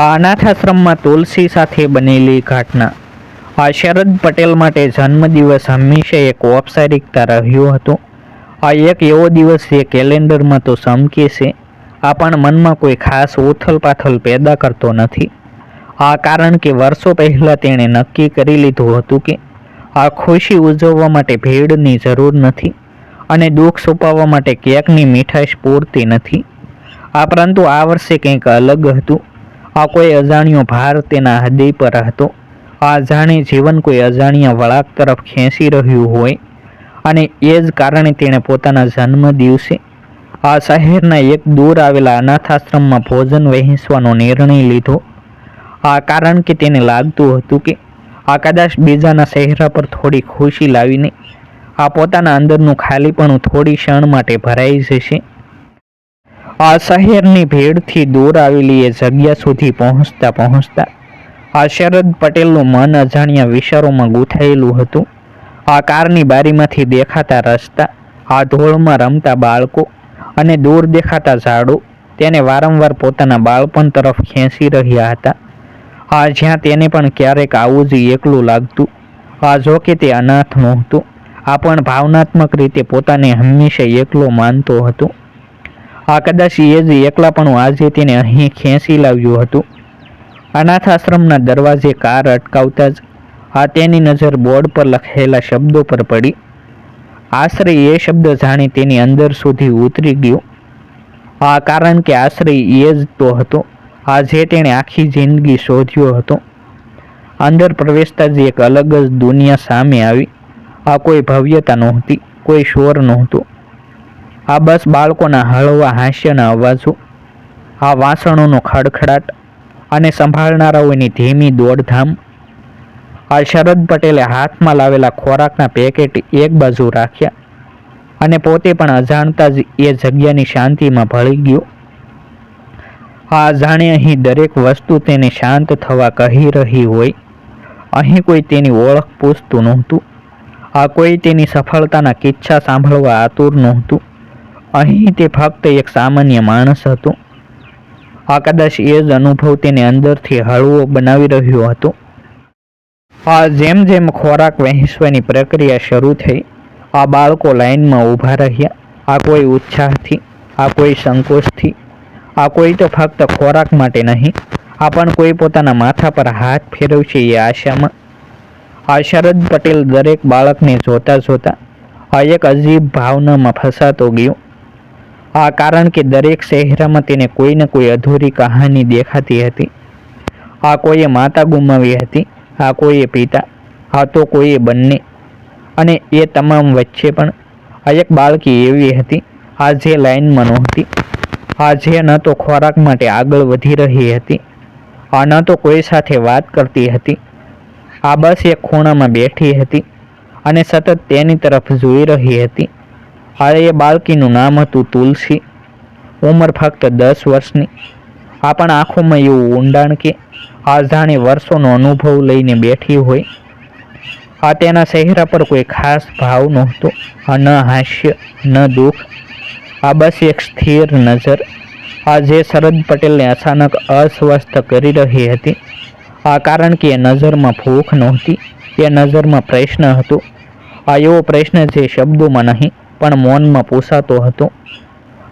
આ અનાથાશ્રમમાં તુલસી સાથે બનેલી ઘટના. આ શરદ પટેલ માટે જન્મદિવસ હંમેશા એક ઔપચારિકતા રહ્યો હતો. આ એક એવો દિવસ જે કેલેન્ડરમાં તો સમકે છે. આ પણ મનમાં કોઈ ખાસ ઉથલ પેદા કરતો નથી. આ કારણ કે વર્ષો પહેલાં તેણે નક્કી કરી લીધું હતું કે આ ખુશી ઉજવવા માટે ભીડની જરૂર નથી અને દુઃખ છુપાવવા માટે કેકની મીઠાશ પૂરતી નથી. આ પરંતુ આ વર્ષે કંઈક અલગ હતું. આ કોઈ અજાણ્યો ભાર તેના હૃદય પર હતો. આ જાણે જીવન કોઈ અજાણ્યા વળાક તરફ ખેંચી રહ્યું હોય અને એ જ કારણે તેણે પોતાના જન્મ દિવસે આ શહેરના એક દૂર આવેલા અનાથાશ્રમમાં ભોજન વહેંચવાનો નિર્ણય લીધો. આ કારણ કે તેને લાગતું હતું કે આ કદાચ બીજાના ચહેરા પર થોડી ખુશી લાવીને આ પોતાના અંદરનું ખાલીપણું થોડી ક્ષણ માટે ભરાઈ જશે. આ શહેરની ભીડથી દૂર આવેલી એ જગ્યા સુધી પહોંચતા પહોંચતા આ શરદ પટેલનું મન અજાણ્યા વિચારોમાં ગૂંથાયેલું હતું. આ કારની બારીમાંથી દેખાતા રસ્તા, આ ધોળમાં રમતા બાળકો અને દૂર દેખાતા ઝાડો તેને વારંવાર પોતાના બાળપણ તરફ ખેંચી રહ્યા હતા. આ જ્યાં તેને પણ ક્યારેક આવું જ એકલું લાગતું, આ જો કે તે અનાથ નહોતું, આ પણ ભાવનાત્મક રીતે પોતાને હંમેશા એકલો માનતો હતો. આ કદાચ એ જ એકલાપણું આજે તેને અહીં ખેંચી લાવ્યું હતું. અનાથ આશ્રમના દરવાજે કાર અટકાવતા જ આ તેની નજર બોર્ડ પર લખેલા શબ્દો પર પડી. આશરે એ શબ્દ જાણી તેની અંદર સુધી ઉતરી ગયો. આ કારણ કે આશરે એ જ તો હતો આ જે તેણે આખી જિંદગી શોધ્યો હતો. અંદર પ્રવેશતા જ એક અલગ જ દુનિયા સામે આવી. આ કોઈ ભવ્યતા નહોતી, કોઈ શોર નહોતો. આ બસ બાળકોના હળવા હાસ્યના અવાજો, આ વાસણોનો ખડખડાટ અને સંભાળનારાઓની ધીમી દોડધામ, આ શરદ પટેલે હાથમાં લાવેલા ખોરાકના પેકેટ એક બાજુ રાખ્યા અને પોતે પણ અજાણતા જ એ જગ્યાની શાંતિમાં ભળી ગયો. આ અજાણે અહીં દરેક વસ્તુ તેને શાંત થવા કહી રહી હોય. અહીં કોઈ તેની ઓળખ પૂછતું નહોતું. આ કોઈ તેની સફળતાના કિસ્સા સાંભળવા આતુર નહોતું. અહીં તે ફક્ત એક સામાન્ય માણસ હતો. આ કદાચ એ જ અનુભવ તેને અંદરથી હળવો બનાવી રહ્યો હતો. આ જેમ જેમ ખોરાક વહેંચવાની પ્રક્રિયા શરૂ થઈ, આ બાળકો લાઈનમાં ઊભા રહ્યા. આ કોઈ ઉત્સાહથી, આ કોઈ સંકોચથી, આ કોઈ તો ફક્ત ખોરાક માટે નહીં, આ પણ કોઈ પોતાના માથા પર હાથ ફેરવશે એ આશામાં. આ શરદ પટેલ દરેક બાળકને જોતા જોતા, આ એક અજીબ ભાવનામાં ફસાતો ગયો. આ કારણ કે દરેક શહેરમાં તેને કોઈને કોઈ અધૂરી કહાની દેખાતી હતી. આ કોઈએ માતા ગુમાવી હતી. આ કોઈએ પિતા. આ તો કોઈએ બંને. અને એ તમામ વચ્ચે પણ આ એક બાળકી એવી હતી. આ જે લાઈનમાં નહોતી. આ જે ન તો ખોરાક માટે આગળ વધી રહી હતી. આ ન તો કોઈ સાથે વાત કરતી હતી. આ બસ એક ખૂણામાં બેઠી હતી અને સતત તેની તરફ જોઈ રહી હતી. આ એ બાળકીનું નામ હતું તુલસી. ઉંમર ફક્ત દસ વર્ષની. આ પણ આંખોમાં એવું ઊંડાણ કે આ જાણે વર્ષોનો અનુભવ લઈને બેઠી હોય. આ તેના ચહેરા પર કોઈ ખાસ ભાવ નહોતો. આ ન હાસ્ય, ન દુઃખ. આ બસ એક સ્થિર નજર. આ જે શરદ પટેલને અચાનક અસ્વસ્થ કરી રહી હતી. આ કારણ કે એ નજરમાં ભૂખ નહોતી. એ નજરમાં પ્રશ્ન હતો. આ એવો પ્રશ્ન જે શબ્દોમાં નહીં. પણ મૌનમાં પોસાતો હતો.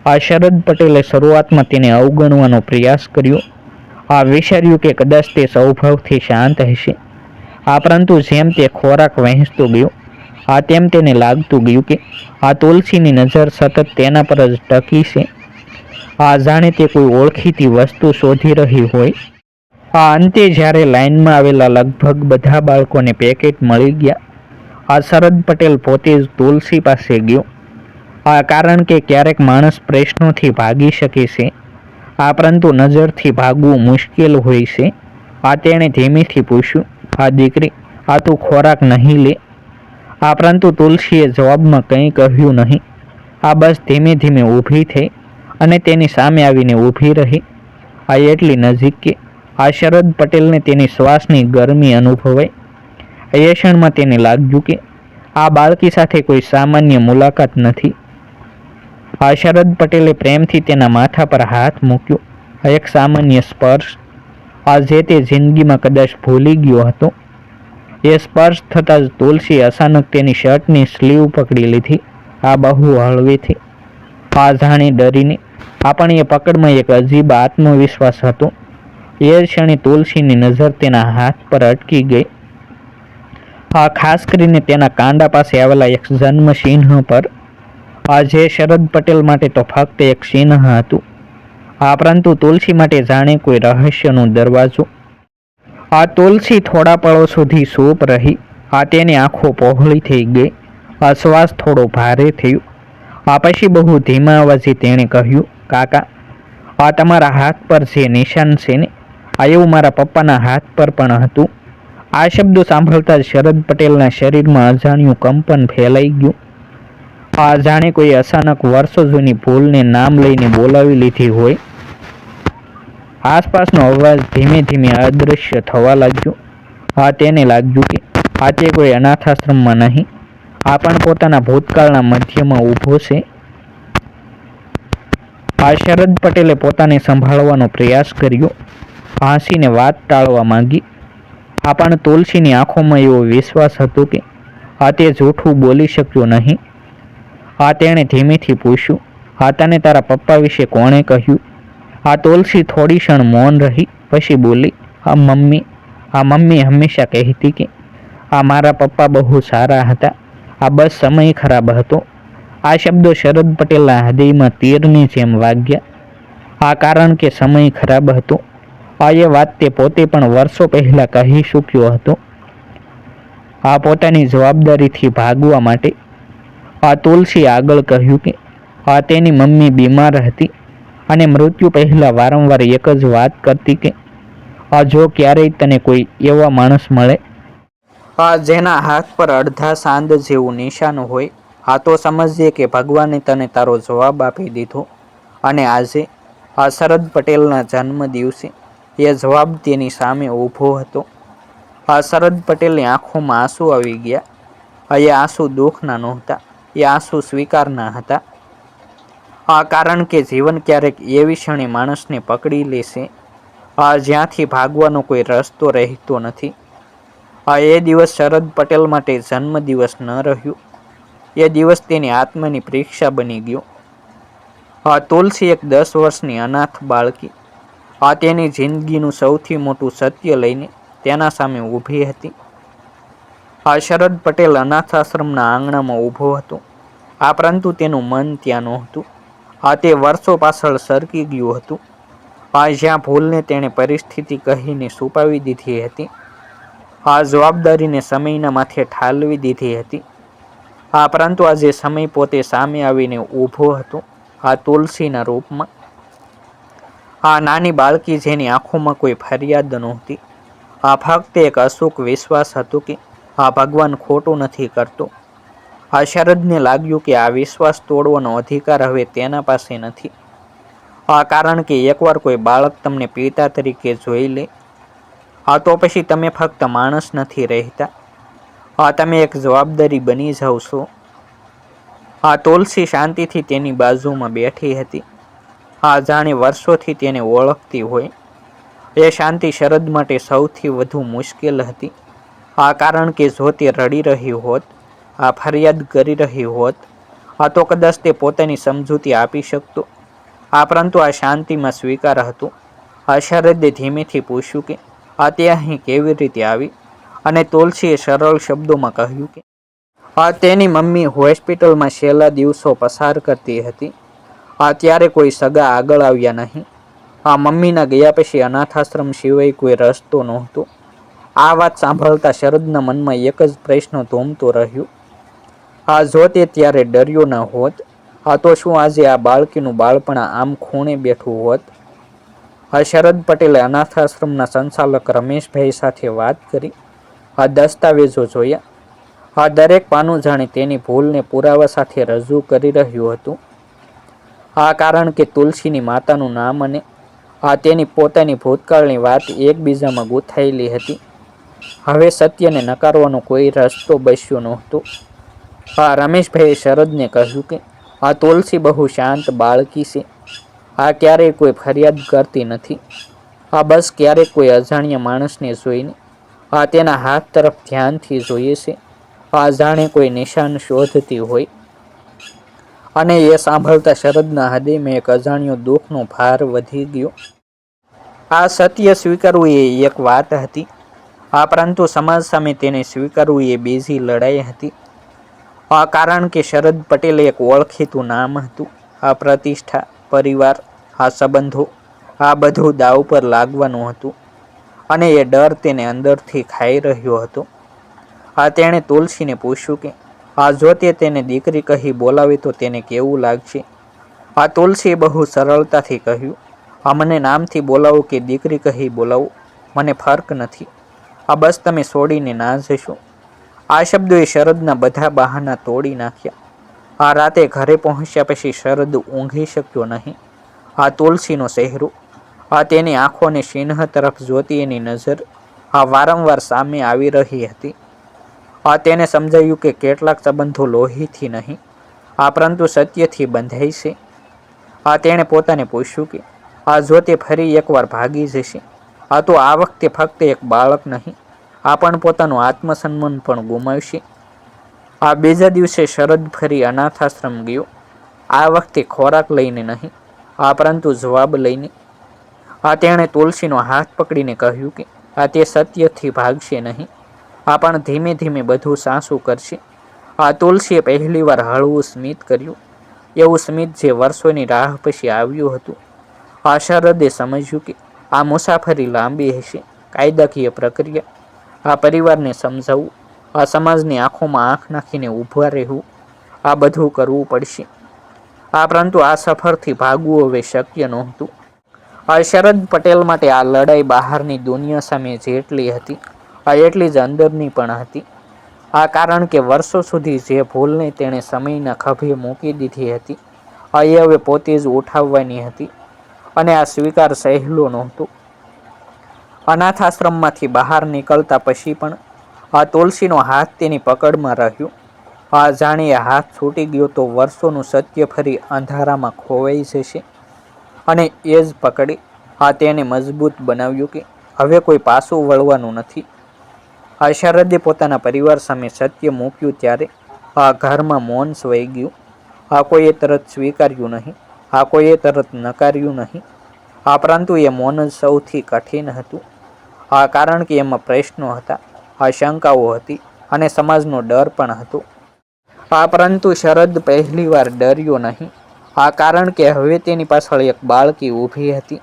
આ શરદ પટેલે શરૂઆતમાં તેને અવગણવાનો પ્રયાસ કર્યો. આ વિચાર્યું કે કદાચ તે સૌભાવથી શાંત હશે. આ પરંતુ જેમ તે ખોરાક વહેંચતો ગયો, આ તેમ તેને લાગતું ગયું કે આ તુલસીની નજર સતત તેના પર જ ટકી છે. આ જાણે તે કોઈ ઓળખીતી વસ્તુ શોધી રહી હોય. આ અંતે જ્યારે લાઇનમાં આવેલા લગભગ બધા બાળકોને પેકેટ મળી ગયા, આ શરદ પટેલ પોતે જ તુલસી પાસે ગયો. કારણ કે ક્યારેક માણસ પ્રશ્નોથી ભાગી શકે છે. આ પરંતુ નજરથી ભાગવું મુશ્કેલ હોય છે. આ તેણે ધીમેથી પૂછ્યું, આ દીકરી, આ તું ખોરાક નહીં લે? આ પરંતુ તુલસીએ જવાબમાં કંઈ કહ્યું નહીં. આ બસ ધીમે ધીમે ઊભી થઈ અને તેની સામે આવીને ઊભી રહી. આ એટલી નજીક કે આ શરદ પટેલને તેની શ્વાસની ગરમી અનુભવાઈ. એ ક્ષણમાં તેને લાગ્યું કે આ બાળકી સાથે કોઈ સામાન્ય મુલાકાત નથી. શરદ પટેલે પ્રેમથી તેના માથા પર હાથ મૂક્યો. એક સામાન્ય સ્પર્શ. આ જે તે જિંદગીમાં કદાચ ભૂલી ગયો હતો. એ સ્પર્શ થતાં જ તુલસી અચાનક તેની શર્ટની સ્લીવ પકડી લીધી. આ બહુ હળવીથી આ જાણી ડરીને. આપણ એ પકડમાં એક અજીબ આત્મવિશ્વાસ હતો. એ ક્ષણે તુલસીની નજર તેના હાથ પર અટકી ગઈ. આ ખાસ કરીને તેના કાંડા પાસે આવેલા એક જન્મ ચિહ્ન પર આ જે શરદ પટેલ માટે તો ફક્ત એક ચિહ્ન હતું. આ પરંતુ તુલસી માટે જાણે કોઈ રહસ્યનો દરવાજો. આ તુલસી થોડા પળો સુધી સૂપ રહી. આ તેની આંખો પહોળી થઈ ગઈ. આ શ્વાસ થોડો ભારે થયો. આ પછી બહુ ધીમા અવાજે તેણે કહ્યું, કાકા, આ તમારા હાથ પર જે નિશાન છે ને, આ એવું મારા પપ્પાના હાથ પર પણ હતું. આ શબ્દો સાંભળતા જ શરદ પટેલના શરીરમાં અજાણ્યું કંપન ફેલાઈ ગયું. આ જાણે કોઈ અચાનક વર્ષો જૂની ભૂલને નામ લઈને બોલાવી લીધી હોય? આસપાસનો અવાજ ધીમે ધીમે અદૃશ્ય થવા લાગ્યો. આ તેને લાગ્યું કે આ તે કોઈ અનાથાશ્રમમાં નહીં. આ પણ પોતાના ભૂતકાળના મધ્યમાં ઊભો છે. આ શરદ પટેલે પોતાને સંભાળવાનો પ્રયાસ કર્યો. હાંસીને વાત ટાળવા માંગી. આ પણ તુલસીની આંખોમાં એવો વિશ્વાસ હતો કે આ તે જૂઠું બોલી શક્યો નહીં. આ તેણે ધીમેથી પૂછ્યું, હા, તને તારા પપ્પા વિશે કોણે કહ્યું? આ તુલસી થોડી ક્ષણ મૌન રહી, પછી બોલી આ મમ્મી આ મમ્મી હંમેશા કહેતી કે આ મારા પપ્પા બહુ સારા હતા. આ બસ સમય ખરાબ હતો. આ શબ્દો શરદ પટેલના હૃદયમાં તીરની જેમ વાગ્યા. આ કારણ કે સમય ખરાબ હતો. આ એ વાત તે પોતે પણ વર્ષો પહેલાં કહી ચૂક્યો હતો. આ પોતાની જવાબદારીથી ભાગવા માટે આ તુલસી આગળ કહ્યું કે, આ તેની મમ્મી બીમાર હતી અને મૃત્યુ પહેલાં વારંવાર એક જ વાત કરતી કે, આ જો ક્યારેય તને કોઈ એવા માણસ મળે? આ જેના હાથ પર અડધા સાંદ જેવું નિશાન હોય, આ તો સમજીએ કે ભગવાને તને તારો જવાબ આપી દીધો અને આજે આ શરદ પટેલના જન્મ દિવસે એ જવાબ તેની સામે ઊભો હતો. આ શરદ પટેલની આંખોમાં આંસુ આવી ગયા. અહીંયા આંસુ દુઃખના નહોતા. એ આંસુ સ્વીકારના હતા. આ કારણ કે જીવન ક્યારેક એવી ક્ષણે માણસને પકડી લેશે આ જ્યાંથી ભાગવાનો કોઈ રસ્તો રહેતો નથી. આ એ દિવસ શરદ પટેલ માટે જન્મદિવસ ન રહ્યો. એ દિવસ તેની આત્માની પરીક્ષા બની ગયો. આ તુલસી એક દસ વર્ષની અનાથ બાળકી. આ તેની જિંદગીનું સૌથી મોટું સત્ય લઈને તેના સામે ઊભી હતી. આ શરદ પટેલ અનાથ આશ્રમના આંગણામાં ઊભો હતો. આ પરંતુ તેનું મન ત્યાં નહોતું. આ તે વર્ષો પાછળ સરકી ગયું હતું. આ જ્યાં ભૂલને તેણે પરિસ્થિતિ કહીને છુપાવી દીધી હતી. આ જવાબદારીને સમયના માથે ઠાલવી દીધી હતી. આ પરંતુ આજે સમય પોતે સામે આવીને ઊભો હતો, આ તુલસીના રૂપમાં. આ નાની બાળકી જેની આંખોમાં કોઈ ફરિયાદ નહોતી. આ ફક્ત એક અશુક વિશ્વાસ હતો કે આ ભગવાન ખોટું નથી કરતો. આ શરદને લાગ્યું કે આ વિશ્વાસ તોડવાનો અધિકાર હવે તેના પાસે નથી. આ કારણ કે એકવાર કોઈ બાળક તમને પિતા તરીકે જોઈ લે આ તો પછી તમે ફક્ત માણસ નથી રહેતા. આ તમે એક જવાબદારી બની જાઓ છો. આ તુલસી શાંતિથી તેની બાજુમાં બેઠી હતી. આ જાણે વર્ષોથી તેને ઓળખતી હોય. એ શાંતિ શરદ માટે સૌથી વધુ મુશ્કેલ હતી. આ કારણ કે જો તે રડી રહી હોત, આ ફરિયાદ કરી રહી હોત, આ તો કદાચ તે પોતાની સમજૂતી આપી શકતો. આ પરંતુ આ શાંતિમાં સ્વીકાર હતો. આ શરદે ધીમેથી પૂછ્યું કે, આ તે અહીં કેવી રીતે આવી? અને તુલસીએ સરળ શબ્દોમાં કહ્યું કે, આ તેની મમ્મી હોસ્પિટલમાં છેલ્લા દિવસો પસાર કરતી હતી. આ ત્યારે કોઈ સગા આગળ આવ્યા નહીં. આ મમ્મીના ગયા પછી અનાથાશ્રમ સિવાય કોઈ રસ્તો નહોતો. આ વાત સાંભળતા શરદના મનમાં એક જ પ્રશ્ન ધૂમતો રહ્યો. આ જો તે ત્યારે ડર્યો ન હોત આ તો શું આજે આ બાળકીનું બાળપણ આમ ખૂણે બેઠું હોત? આ શરદ પટેલે અનાથાશ્રમના સંચાલક રમેશભાઈ સાથે વાત કરી. આ દસ્તાવેજો જોયા. આ દરેક પાનું જાણે તેની ભૂલને પુરાવા સાથે રજૂ કરી રહ્યું હતું. આ કારણ કે તુલસીની માતાનું નામ અને આ તેની પોતાની ભૂતકાળની વાત એકબીજામાં ગૂંથાયેલી હતી. હવે સત્યને નકારવાનો કોઈ રસ્તો બસ્યો નહોતો. આ રમેશભાઈએ શરદને કહ્યું કે, આ તુલસી બહુ શાંત બાળકી છે. આ ક્યારેય કોઈ ફરિયાદ કરતી નથી. આ બસ ક્યારેક કોઈ અજાણ્યા માણસને જોઈને. આ તેના હાથ તરફ ધ્યાનથી જોઈએ છે. આ જાણે કોઈ નિશાન શોધતી હોય. અને એ સાંભળતા શરદના હૃદયમાં એક અજાણ્યો દુઃખનો ભાર વધી ગયો. આ સત્ય સ્વીકારવું એ એક વાત હતી. આ પરંતુ સમાજ સામે તેને સ્વીકારવું એ બીજી લડાઈ હતી. આ કારણ કે શરદ પટેલ એક ઓળખીતું નામ હતું. આ પ્રતિષ્ઠા, પરિવાર, આ સંબંધો, આ બધું દાવ પર લાગવાનું હતું અને એ ડર તેને અંદરથી ખાઈ રહ્યો હતો. આ તેણે તુલસીને પૂછ્યું કે, આ જો તે તેને દીકરી કહી બોલાવે તો તેને કેવું લાગશે? આ તુલસીએ બહુ સરળતાથી કહ્યું, આ મને નામથી બોલાવો કે દીકરી કહી બોલાવો. મને ફર્ક નથી. આ બસ તમે છોડીને ના જશો. આ શબ્દોએ શરદના બધા બહાના તોડી નાખ્યા. આ રાતે ઘરે પહોંચ્યા પછી શરદ ઊંઘી શક્યો નહીં. આ તુલસીનો ચહેરો, આ તેની આંખોને સિંહ તરફ જોતી એની નજર, આ વારંવાર સામે આવી રહી હતી. આ તેને સમજાયું કે કેટલાક સંબંધો લોહીથી નહીં, આ પરંતુ સત્યથી બંધાય છે. આ તેણે પોતાને પૂછ્યું કે, આ જો તે ફરી એકવાર ભાગી જશે આ તો આ વખતે ફક્ત એક બાળક નહીં, આ પણ પોતાનું આત્મસન્માન પણ ગુમાવશે. આ બીજા દિવસે શરદ ફરી અનાથાશ્રમ ગયો. આ વખતે ખોરાક લઈને નહીં, આ પરંતુ જવાબ લઈને. આ તેણે તુલસીનો હાથ પકડીને કહ્યું કે, આ તે સત્યથી ભાગશે નહીં, આ પણ ધીમે ધીમે બધું સાસું કરશે. આ તુલસીએ પહેલીવાર હળવું સ્મિત કર્યું. એવું સ્મિત જે વર્ષોની રાહ પછી આવ્યું હતું. આ શરદે સમજ્યું કે આ મુસાફરી લાંબી હશે. કાયદાકીય પ્રક્રિયા. આ પરિવારને સમજાવવું આ સમાજની આંખોમાં આંખ નાખીને ઊભા રહેવું. આ બધું કરવું પડશે. આ પરંતુ આ સફરથી ભાગવું હવે શક્ય નહોતું. આ શરદ પટેલ માટે આ લડાઈ બહારની દુનિયા સામે જેટલી હતી, આ એટલી જ અંદરની પણ હતી. આ કારણ કે વર્ષો સુધી જે ભૂલને તેણે સમયના ખભે મૂકી દીધી હતી, આ હવે પોતે જ ઉઠાવવાની હતી. અને આ સ્વીકાર સહેલો નહોતો. અનાથાશ્રમમાંથી બહાર નીકળતા પછી પણ આ તુલસીનો હાથ તેની પકડમાં રહ્યો. આ જાણીએ હાથ છૂટી ગયો તો વર્ષોનું સત્ય ફરી અંધારામાં ખોવાઈ જશે. અને એ જ પકડી આ તેને મજબૂત બનાવ્યું કે હવે કોઈ પાસું વળવાનું નથી. આ શરદે પોતાના પરિવાર સામે સત્ય મૂક્યું ત્યારે આ ઘરમાં મૌન સ્વાઈ ગયું. આ કોઈએ તરત સ્વીકાર્યું નહીં. આ કોઈએ તરત નકાર્યું નહીં. આ પરંતુ એ મૌન જ સૌથી કઠિન હતું. આ કારણ કે એમાં પ્રશ્નો હતા આ શંકાઓ હતી અને સમાજનો ડર પણ હતો. આ પરંતુ શરદ પહેલીવાર ડર્યો નહીં. આ કારણ કે હવે તેની પાછળ એક બાળકી ઊભી હતી.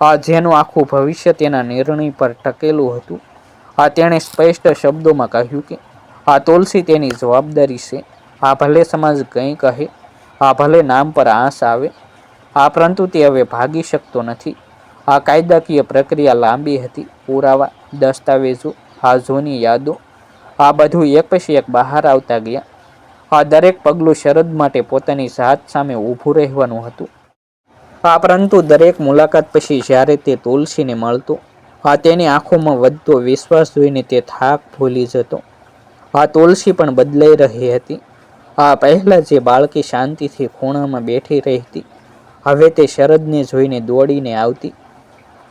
આ જેનું આખું ભવિષ્ય તેના નિર્ણય પર ટકેલું હતું. આ તેણે સ્પષ્ટ શબ્દોમાં કહ્યું કે, આ તુલસી તેની જવાબદારી છે. આ ભલે સમાજ કંઈ કહે આ ભલે નામ પર આંસ આવે, આ પરંતુ તે હવે ભાગી શકતો નથી. આ કાયદાકીય પ્રક્રિયા લાંબી હતી. પુરાવા, દસ્તાવેજો, આ જૂની યાદો, આ બધું એક પછી એક બહાર આવતા ગયા. આ દરેક પગલું શરદ માટે પોતાની જાત સામે ઊભું રહેવાનું હતું. આ પરંતુ દરેક મુલાકાત પછી જ્યારે તે તુલસીને મળતો, આ તેની આંખોમાં વધતો વિશ્વાસ જોઈને તે થાક ભૂલી જતો. આ તુલસી પણ બદલાઈ રહી હતી. આ પહેલાં જે બાળકી શાંતિથી ખૂણામાં બેઠી રહેતી, હવે તે શરદને જોઈને દોડીને આવતી.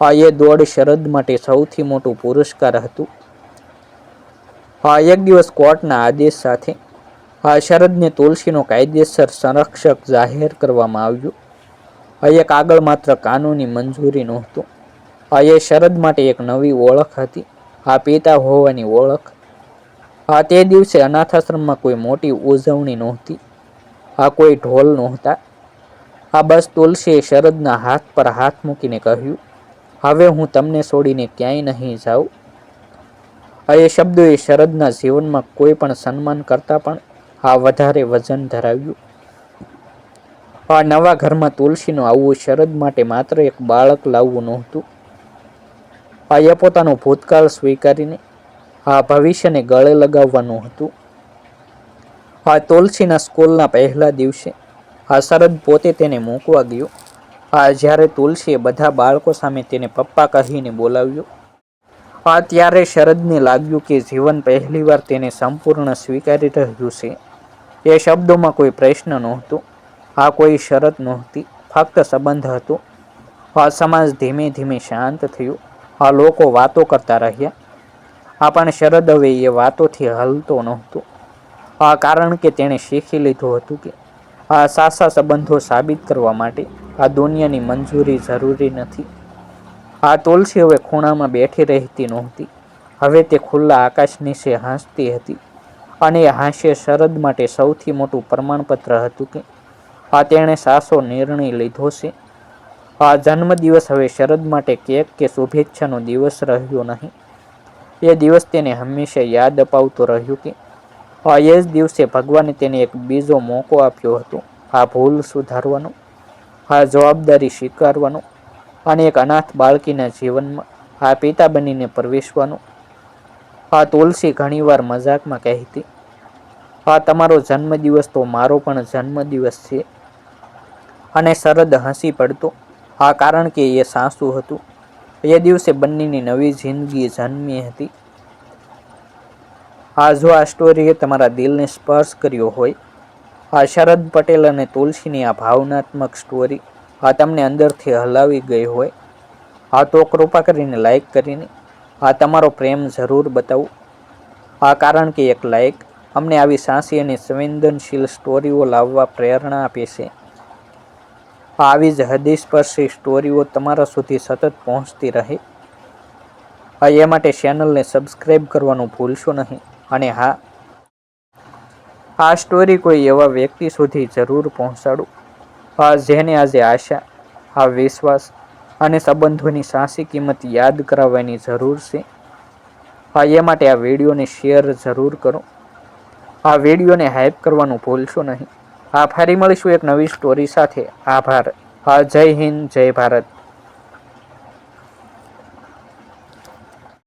આ એ દોડ શરદ માટે સૌથી મોટું પુરસ્કાર હતું. આ એક દિવસ કોર્ટના આદેશ સાથે, આ શરદને તુલસીનો કાયદેસર સંરક્ષક જાહેર કરવામાં આવ્યું. આ એક આગળ માત્ર કાનૂની મંજૂરી નહોતું. આ એ શરદ માટે એક નવી ઓળખ હતી. આ પિતા હોવાની ઓળખ આ તે દિવસે અનાથાશ્રમમાં કોઈ મોટી ઉજવણી નહોતી. આ કોઈ ઢોલ નહોતા. આ બસ તુલસીએ શરદના હાથ પર હાથ મૂકીને કહ્યું, હવે હું તમને છોડીને ક્યાંય નહીં જાઉં. એ શબ્દોએ શરદના જીવનમાં કોઈ પણ સન્માન કરતાં પણ આ વધારે વજન ધરાવ્યું. આ નવા ઘરમાં તુલસીનું આવવું શરદ માટે માત્ર એક બાળક લાવવું નહોતું. આ પોતાનું ભૂતકાળ સ્વીકારીને આ ભવિષ્યને ગળે લગાવવાનું હતું. આ તુલસીના સ્કૂલના પહેલા દિવસે આ શરદ પોતે તેને મૂકવા ગયો. આ જ્યારે તુલસીએ બધા બાળકો સામે તેને પપ્પા કહીને બોલાવ્યો, આ ત્યારે શરદને લાગ્યું કે જીવન પહેલીવાર તેને સંપૂર્ણ સ્વીકારી રહ્યું છે. એ શબ્દોમાં કોઈ પ્રશ્ન નહોતો, આ કોઈ શરત નહોતી, ફક્ત સંબંધ હતો. આ સમાજ ધીમે ધીમે શાંત થયો. આ લોકો વાતો કરતા રહ્યા. આ પણ શરદ હવે એ વાતોથી હલતો નહોતો. આ કારણ કે તેણે શીખી લીધું હતું કે આ સાસા સંબંધો સાબિત કરવા માટે આ દુનિયાની મંજૂરી જરૂરી નથી. આ તુલસી હવે ખૂણામાં બેઠી રહેતી નહોતી. હવે તે ખુલ્લા આકાશ નીચે હાંસતી હતી અને એ હાસ્ય શરદ માટે સૌથી મોટું પ્રમાણપત્ર હતું કે આ તેણે સાસો નિર્ણય લીધો છે. આ જન્મદિવસ હવે શરદ માટે કેક કે શુભેચ્છાનો દિવસ રહ્યો નહીં. એ દિવસ તેને હંમેશા યાદ અપાવતો રહ્યું કે એ જ દિવસે ભગવાને તેને એક બીજો મોકો આપ્યો હતો. આ ભૂલ સુધારવાનો, આ જવાબદારી સ્વીકારવાનો અને એક અનાથ બાળકીના જીવનમાં આ પિતા બનીને પ્રવેશવાનો. આ તુલસી ઘણીવાર મજાકમાં કહેતી, આ તમારો જન્મદિવસ તો મારો પણ જન્મદિવસ છે. અને શરદ હસી પડતો, આ કારણ કે એ સાસુ હતું. એ દિવસે બંનેની નવી જિંદગી જન્મી હતી. આ જો આ સ્ટોરીએ તમારા દિલને સ્પર્શ કર્યો હોય, આ શરદ પટેલ અને તુલસીની આ ભાવનાત્મક સ્ટોરી આ તમને અંદરથી હલાવી ગઈ હોય, આ તો કૃપા કરીને લાઈક કરીને, આ તમારો પ્રેમ જરૂર બતાવો. આ કારણ કે એક લાઈક અમને આવી સાંસી અને સંવેદનશીલ સ્ટોરીઓ લાવવા પ્રેરણા આપે છે. આવી જ હૃદયસ્પર્શી સ્ટોરીઓ તમારા સુધી સતત પહોંચતી રહે. એ માટે ચેનલને સબસ્ક્રાઈબ કરવાનું ભૂલશો નહીં. અને હા, આ સ્ટોરી કોઈ એવા વ્યક્તિ સુધી જરૂર પહોંચાડો. આ જેને આજે આશા આ વિશ્વાસ અને સંબંધોની સાચી કિંમત યાદ કરાવવાની જરૂર છે. હા, એ માટે આ વિડીયોને શેર જરૂર કરો. આ વિડીયોને હાઈપ કરવાનું ભૂલશો નહીં. આ ફરી મળીશું એક નવી સ્ટોરી સાથે. આભાર. જય હિન્દ જય ભારત.